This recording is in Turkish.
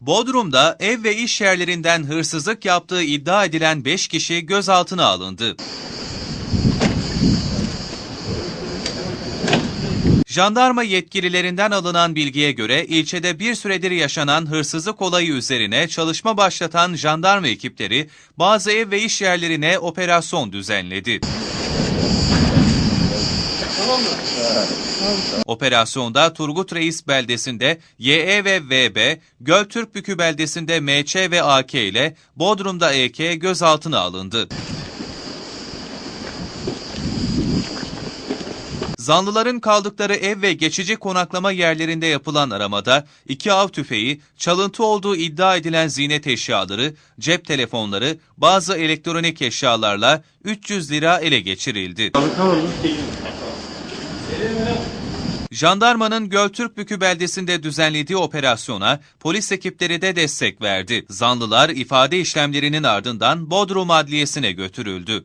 Bodrum'da ev ve iş yerlerinden hırsızlık yaptığı iddia edilen 5 kişi gözaltına alındı. Jandarma yetkililerinden alınan bilgiye göre ilçede bir süredir yaşanan hırsızlık olayı üzerine çalışma başlatan jandarma ekipleri bazı ev ve iş yerlerine operasyon düzenledi. Operasyonda Turgut Reis beldesinde YE ve VB, Göltürkbükü beldesinde MC ve AK ile Bodrum'da EK gözaltına alındı. Zanlıların kaldıkları ev ve geçici konaklama yerlerinde yapılan aramada iki av tüfeği, çalıntı olduğu iddia edilen ziynet eşyaları, cep telefonları, bazı elektronik eşyalarla 300 lira ele geçirildi. Jandarmanın Göltürkbükü beldesinde düzenlediği operasyona polis ekipleri de destek verdi. Zanlılar ifade işlemlerinin ardından Bodrum Adliyesi'ne götürüldü.